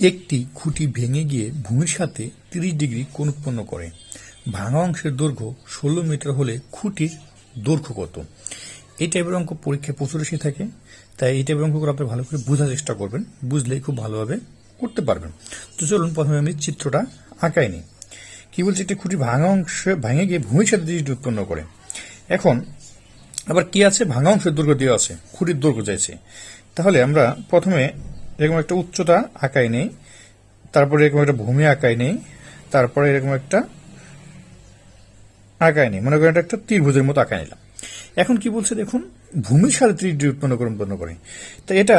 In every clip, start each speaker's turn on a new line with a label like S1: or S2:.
S1: একটি খুঁটি ভেঙে গিয়ে ভূমির সাথে তিরিশ ডিগ্রি কোণ উৎপন্ন করে। ভাঙা অংশের দৈর্ঘ্য ষোলো মিটার হলে খুঁটির দৈর্ঘ্য কত? এই টাইপের অঙ্ক পরীক্ষায় প্রচুর এসে থাকে, তাই এই টাইপের অঙ্কগুলো আপনি ভালো করে বোঝার চেষ্টা করবেন বুঝলেই খুব ভালোভাবে করতে পারবেন। তো চলুন প্রথমে আমি চিত্রটা আঁকাই নিই। কি বলছে? একটি খুঁটি ভাঙা অংশ ভেঙে গিয়ে ভূমির সাথে ডিগ্রি উৎপন্ন করে। এখন আবার কি আছে? ভাঙা অংশের দৈর্ঘ্য দেওয়া আছে, খুঁটির দৈর্ঘ্য চাইছে। তাহলে আমরা প্রথমে এরকম একটা উচ্চতা আঁকাই নেই, তারপরে এরকম একটা ভূমি আঁকাই নেই, তারপরে এরকম একটা আঁকাই নেই। মনে করেন এটা একটা ত্রিভুজের মতো আঁকাই নিলাম। এখন কি বলছে দেখুন? ভূমির সাথে ডিগ্রি উৎপন্ন করে উৎপন্ন করে। তো এটা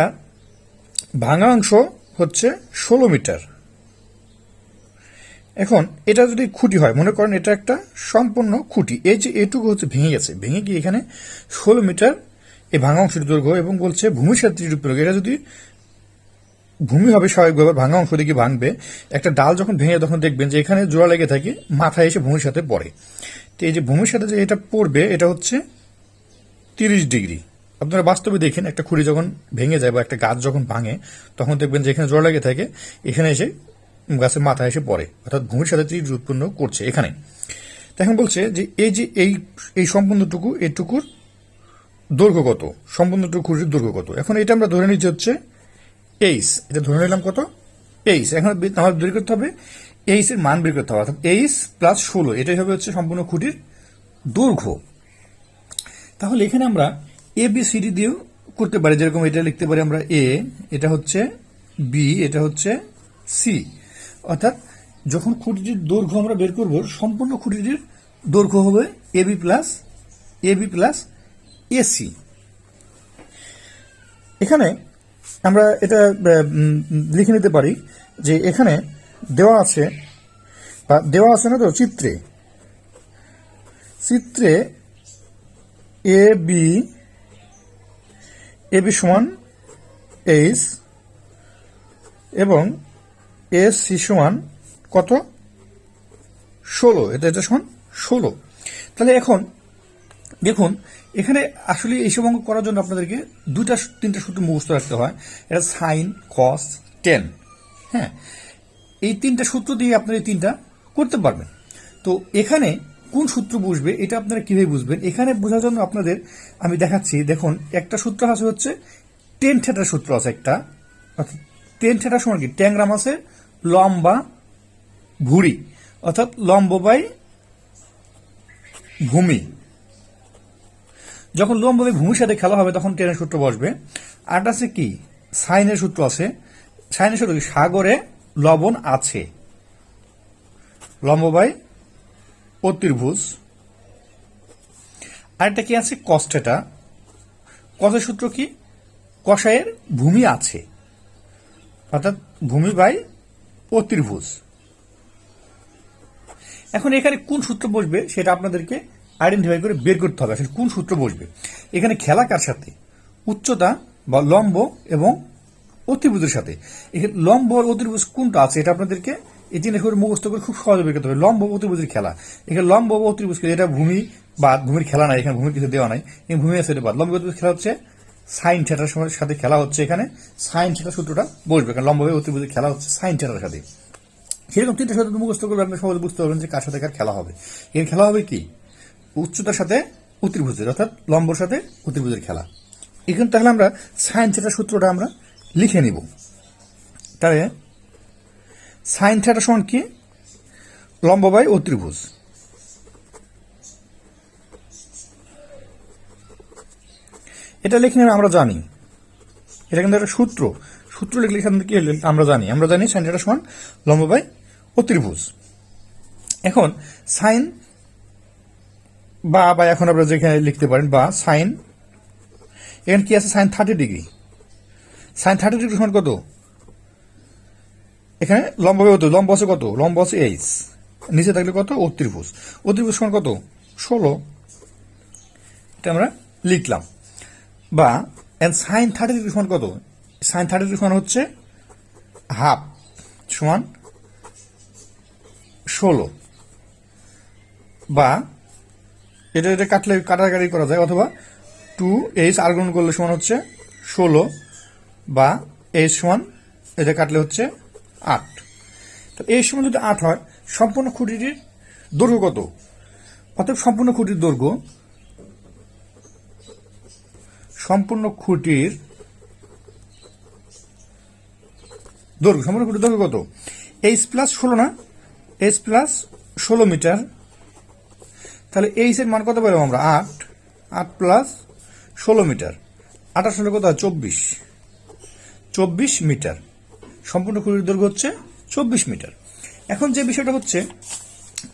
S1: ভাঙা অংশ হচ্ছে ষোলো মিটার। এখন এটা যদি খুঁটি হয়, মনে করেন এটা একটা সম্পূর্ণ খুঁটি। এই যে এটুকু হচ্ছে ভেঙে গেছে। ভেঙে গিয়ে এখানে ষোলো মিটার এই ভাঙা অংশের দৈর্ঘ্য এবং বলছে ভূমির সাথে ত্রিশ এটা যদি ভূমি হবে স্বাভাবিকভাবে ভাঙা অংশ দিকে ভাঙবে। একটা ডাল যখন ভেঙে তখন দেখবেন যে এখানে জোড়া লেগে থাকে, মাথায় এসে ভূমির সাথে পড়ে। তো এই যে ভূমির সাথে যে এটা পড়বে, এটা হচ্ছে তিরিশ ডিগ্রি। আপনারা বাস্তবে দেখেন, একটা খুঁড়ি যখন ভেঙে যায় বা একটা গাছ যখন ভাঙে, তখন দেখবেন যে এখানে জোড়া লেগে থাকে, এখানে এসে গাছের মাথায় এসে পড়ে। অর্থাৎ ভূমির সাথে ত্রিশ উৎপন্ন করছে এখানে। এখন বলছে যে এই যে এই এই সম্পূর্ণটুকু, এটুকুর দৈর্ঘ্য কত? সম্পূর্ণটুকু খুঁটির দৈর্ঘ্য কত? এখন এটা আমরা ধরে নিচ্ছি হচ্ছে এইস এটা ধরে নিলাম কত? এইস এখন আমাদের বের করতে হবে এর মান বের করতে হবে। অর্থাৎ এইস প্লাস ষোলো, এটাই হবে হচ্ছে সম্পূর্ণ খুঁটির দৈর্ঘ্য। তাহলে এখানে আমরা এ বি সি ডি দিয়েও করতে পারি। যেরকম এটা লিখতে পারি আমরা এ এটা হচ্ছে বি এটা হচ্ছে সি অর্থাৎ যখন খুঁটিটির দৈর্ঘ্য আমরা বের করব, সম্পূর্ণ খুঁটিটির দৈর্ঘ্য হবে A B plus A B plus AC এখানে আমরা এটা লিখে নিতে পারি যে এখানে দেওয়া আছে, বা দেওয়া আছে না তো, চিত্রে। চিত্রে এ, বি এ, বি সমান এইচ এবং এ, সি সমান কত? ষোলো। এটা এটা সমান ষোলো। তাহলে এখন দেখুন, এখানে আসলে এইসব অঙ্ক করার জন্য আপনাদেরকে দুইটা তিনটা সূত্র মুখস্থ রাখতে হয়। এটা সাইন কস টেন হ্যাঁ এই তিনটা সূত্র দিয়ে আপনারা এই তিনটা করতে পারবেন। তো এখানে কোন সূত্র বুঝবে, এটা আপনারা কীভাবে বুঝবেন? এখানে বোঝার জন্য আপনাদের আমি দেখাচ্ছি, দেখুন, একটা সূত্র আছে হচ্ছে টেন থেটার সূত্র আছে একটা। অর্থাৎ টেন থেটার সমান কি? ট্যাংরাম আছে লম্বা ভুড়ি, অর্থাৎ লম্ব বাই ভূমি। যখন লম্ব বাই ভূমির সাথে খেলা হবে, তখন টেনের সূত্র বসবে। একটা আছে কি? সাইনের সূত্র আছে। সাইনের সূত্র সাগরে লবণ আছে। লম্ব বাই অতির্ভুজ। আরেকটা কি আছে? কষ্টেটা। কষের সূত্র কি? কষায়ের ভূমি আছে। অর্থাৎ ভূমি বাই অতির্ভুজ। এখন এখানে কোন সূত্র বসবে, সেটা আপনাদেরকে আইডেন্টিফাই করে বের করতে হবে আসলে কোন সূত্র বসবে। এখানে খেলা কার সাথে? উচ্চতা বা লম্ব এবং অতিভুজের সাথে। এখানে লম্ব আর অতিভুজ কোনটা আছে এটা আপনাদেরকে এই তিনটা করে মুখস্থ করে খুব সহজে বের করতে হবে। লম্ব ও অতিভুজের খেলা। এখানে লম্ব অতিভুজ খেলা, এটা ভূমি বা ভূমির খেলা নাই এখানে ভূমির কিছু দেওয়া নাই। এই ভূমি আছে এটা বাদ। লম্ব অতিভুজ খেলা হচ্ছে সাইন সময় সাথে খেলা হচ্ছে এখানে। সাইন থেটার সূত্রটা বসবে। কারণ লম্ব ও অতিভুজের খেলা হচ্ছে সাইন থেটার সাথে। সেরকম তিনটা সাথে মুখস্থ করবে আপনি সহজে বুঝতে পারবেন যে কার সাথে কার খেলা হবে। এর খেলা হবে কি? উচ্চতার সাথে অতির্ভুজের অর্থাৎ লম্বর সাথে অতির্ভুজের খেলা। এখানে তাহলে আমরা সাইন থেটার সূত্রটা আমরা লিখে নিব। তাহলে সাইন থেটা সমান কি? লম্ব বাই অতির্ভুজ এটা লিখে নেবে আমরা জানি। এটা কিন্তু একটা সূত্র। সূত্র লিখলে এখান থেকে? আমরা জানি। আমরা জানি সাইন থেটা সমান লম্ব বাই অতির্ভুজ এখন সাইন বা বা এখন আমরা যেখানে লিখতে পারেন, বা, সাইন, এখানে কি আছে? Sine thirty degree. Sine thirty degree সমান কত? এখানে লম্ব বাই অতির্ভুজ লম্ব আছে কত? লম্ব আছে এইচ। নিচে থাকলে কত? অতির্ভুজ অতির্ভুজ সমান কত? ষোলো। এটা আমরা লিখলাম। বা এন্ড সাইন থার্টি ডিগ্রি সমান কত? সাইন থার্টি ডিগ্রি সমান হচ্ছে হাফ সমান ষোলো। বা এটা এটা কাটলে কাটাকাটি করা যায়, অথবা টু এইচ আর গুণ করলে সমান হচ্ছে ষোলো বা এইচ সমান, এটা কাটলে হচ্ছে আট। তো এই সময় যদি আট হয়, সম্পূর্ণ খুঁটিটির দৈর্ঘ্য কত? অর্থাৎ সম্পূর্ণ খুঁটির দৈর্ঘ্য সম্পূর্ণ খুঁটির দৈর্ঘ্য, সম্পূর্ণ খুঁটির দৈর্ঘ্য কত? এইচ প্লাস ষোলো না এইচ প্লাস ষোলো মিটার তাহলে এইচ এর মান কত পেলাম আমরা? আট। আট প্লাস ষোলো মিটার আঠাশ ষোলো কত চব্বিশ। চব্বিশ মিটার সম্পূর্ণ খুঁটির দৈর্ঘ্য হচ্ছে চব্বিশ মিটার এখন যে বিষয়টা হচ্ছে,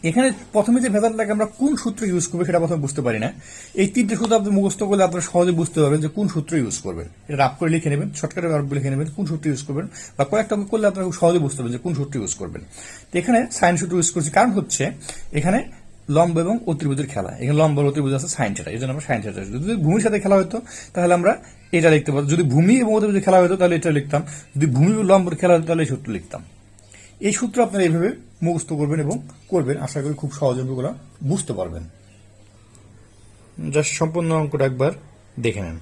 S1: এখানে প্রথমে যে ভেদারটাকে আমরা কোন সূত্র ইউজ করব সেটা প্রথমে বুঝতে পারি না। এই তিনটে সূত্র আপনি মুখস্থ করলে আপনারা সহজে বুঝতে পারবেন যে কোন সূত্র ইউজ করবেন। এটা রাপ করে লিখে নেবেন শর্টকাটে রাপ লিখে নেবেন, কোন সূত্র ইউজ করবেন, বা কয়েকটা করলে আপনারা সহজে বুঝতে পারবেন যে কোন সূত্র ইউজ করবেন। এখানে সাইন সূত্র ইউজ করছি। কারণ হচ্ছে, এখানে লম্ব এবং অতিভুজের খেলা। এখানে লম্ব আর অতিভুজ আছে সাইন থেটা এই জন্য আমরা সাইন থেটা যদি ভূমির সাথে খেলা হতো, তাহলে আমরা এটা লিখতে পারতাম। যদি ভূমি এবং অতির্ভুজের খেলা হতো, তাহলে এটা লিখতাম। যদি ভূমি ও লম্বের খেলা হতো, তাহলে এই সূত্র লিখতাম। এই সূত্র আপনারা এইভাবে মুখস্থ করবেন এবং করবেন। আশা করি খুব সহজে বুঝতে পারবেন। জাস্ট সম্পূর্ণ অঙ্কটা একবার দেখে নেন।